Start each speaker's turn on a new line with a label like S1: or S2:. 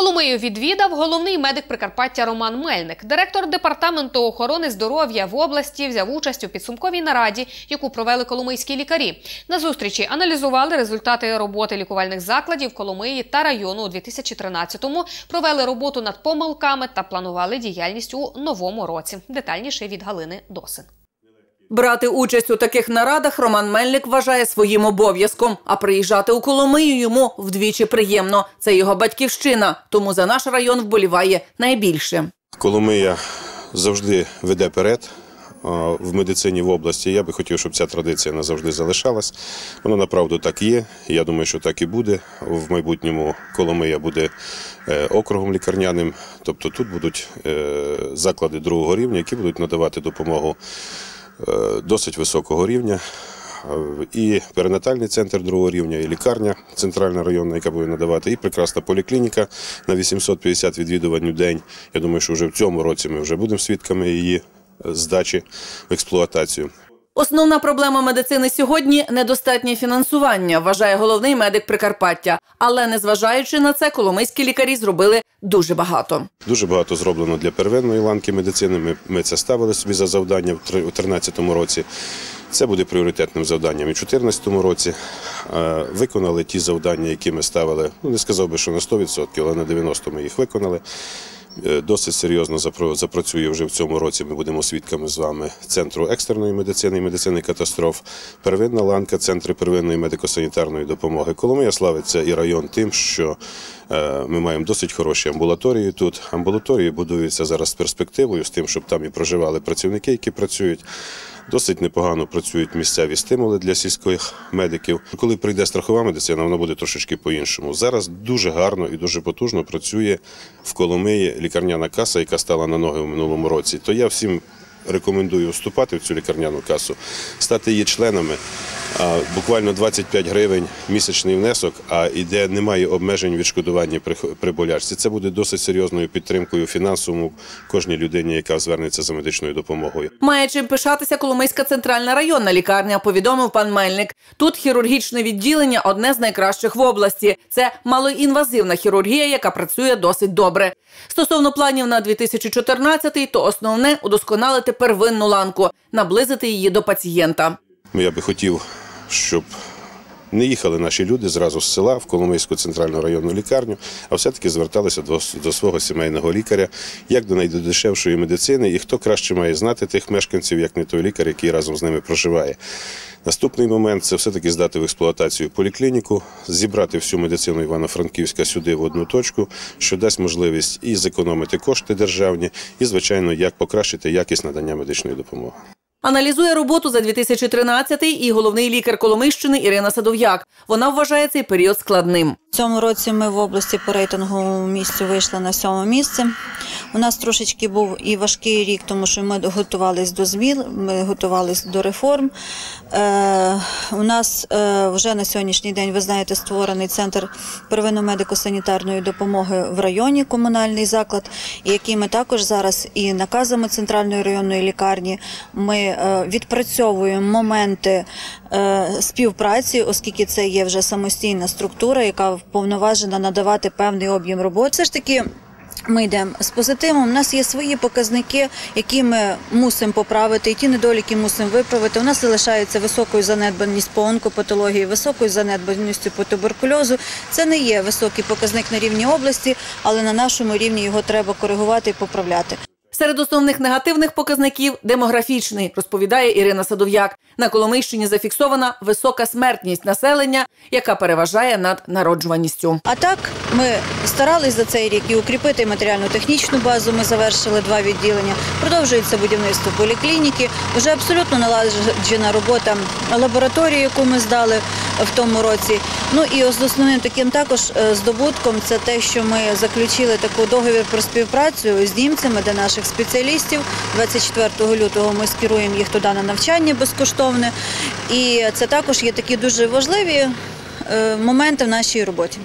S1: Коломию відвідав головний медик Прикарпаття Роман Мельник. Директор департаменту охорони здоров'я в області взяв участь у підсумковій нараді, яку провели коломийські лікарі. На зустрічі аналізували результати роботи лікувальних закладів Коломиї та району у 2013-му, провели роботу над помилками та планували діяльність у новому році. Детальніше від Галини Досин.
S2: Брати участь у таких нарадах Роман Мельник вважає своїм обов'язком, а приїжджати у Коломию йому вдвічі приємно. Це його батьківщина, тому за наш район вболіває найбільше.
S3: Коломия завжди веде перед в медицині в області. Я би хотів, щоб ця традиція назавжди залишалась. Вона направду так є. Я думаю, що так і буде. В майбутньому Коломия буде е, округом лікарняним. Тобто тут будуть е, заклади другого рівня, які будуть надавати допомогу досить високого рівня. Е, І перинатальний центр другого рівня, і лікарня центральна районна, яка буде надавати, і прекрасна поліклініка на 850 відвідувань у день. Я думаю, що вже в цьому році ми вже будемо свідками її е, здачі в експлуатацію.
S2: Основна проблема медицини сьогодні недостатнє фінансування, вважає головний медик Прикарпаття. Але незважаючи на це, коломийські лікарі зробили дуже багато.
S3: Дуже багато зроблено для первинної ланки медицини. Ми, ми це ставили собі за завдання в 2013 році. Це буде пріоритетним завданням в 2014 році. Е, Виконали ті завдання, які ми ставили. Ну не сказав би, що на 100%, але на 90% ми їх виконали. Е, Досить серйозно запрацює вже в цьому році. Ми будемо свідками з вами центру екстреної медицини і медицини катастроф, первинна ланка, центри первинної медико-санітарної допомоги. Коломия славиться і район тим, що е, ми маємо досить хороші амбулаторії тут. Амбулаторії будуються зараз з перспективою, з тим, щоб там і проживали працівники, які працюють. Досить непогано працюють місцеві стимули для сільських медиків. Коли прийде страхова медицина, вона буде трошечки по-іншому. Зараз дуже гарно і дуже потужно працює в Коломиї лікарняна каса, яка стала на ноги у минулому році. То я всім рекомендую вступати в цю лікарняну касу, стати її членами. Буквально 25 гривень місячний внесок, а і де немає обмежень відшкодування при болячці. Це буде досить серйозною підтримкою фінансовому кожній людині, яка звернеться за медичною допомогою.
S2: Має чим пишатися Коломийська центральна районна лікарня, повідомив пан Мельник. Тут хірургічне відділення одне з найкращих в області. Це малоінвазивна хірургія, яка працює досить добре. Стосовно планів на 2014-й, то основне удосконалити первинну ланку, наблизити її до пацієнта.
S3: Я би хотів, щоб не їхали наші люди зразу з села в Коломийську центральну районну лікарню, а все-таки зверталися до, до свого сімейного лікаря, як до найдешевшої медицини, і хто краще має знати тих мешканців, як не той лікар, який разом з ними проживає. Наступний момент це все-таки здати в експлуатацію поліклініку, зібрати всю медицину Івано-Франківська сюди в одну точку, що дасть можливість і зекономити кошти державні, і, звичайно, як покращити якість надання медичної допомоги.
S2: Аналізує роботу за 2013 і головний лікар Коломийщини Ірина Садов'як. Вона вважає цей період складним.
S4: В цьому році ми в області по рейтинговому місцю вийшли на сьоме місце. У нас трошечки був і важкий рік, тому що ми готувалися до змін, ми готувалися до реформ. Е, у нас е, вже на сьогоднішній день, ви знаєте, створений центр первинно-медико-санітарної допомоги в районі, комунальний заклад, який ми також зараз і наказами центральної районної лікарні ми е, відпрацьовуємо моменти е, співпраці, оскільки це є вже самостійна структура, яка вповноважена надавати певний об'єм роботи. Все ж таки. Ми йдемо з позитивом. У нас є свої показники, які ми мусимо поправити, і ті недоліки мусимо виправити. У нас залишається високою занедбаність по онкопатології, високою занедбаністю по туберкульозу. Це не є високий показник на рівні області, але на нашому рівні його треба коригувати і поправляти.
S2: Серед основних негативних показників демографічний, розповідає Ірина Садов'як. На Коломийщині зафіксована висока смертність населення, яка переважає над народжуваністю.
S4: А так ми старались за цей рік і укріпити матеріально-технічну базу. Ми завершили два відділення. Продовжується будівництво поліклініки. Вже абсолютно налагоджена робота лабораторії, яку ми здали в тому році. Ну і ос- основним таким також е, здобутком це те, що ми заключили таку договір про співпрацю з німцями, де наших спеціалістів 24 лютого ми скеруємо їх туди на навчання безкоштовне. І це також є такі дуже важливі е, моменти в нашій роботі.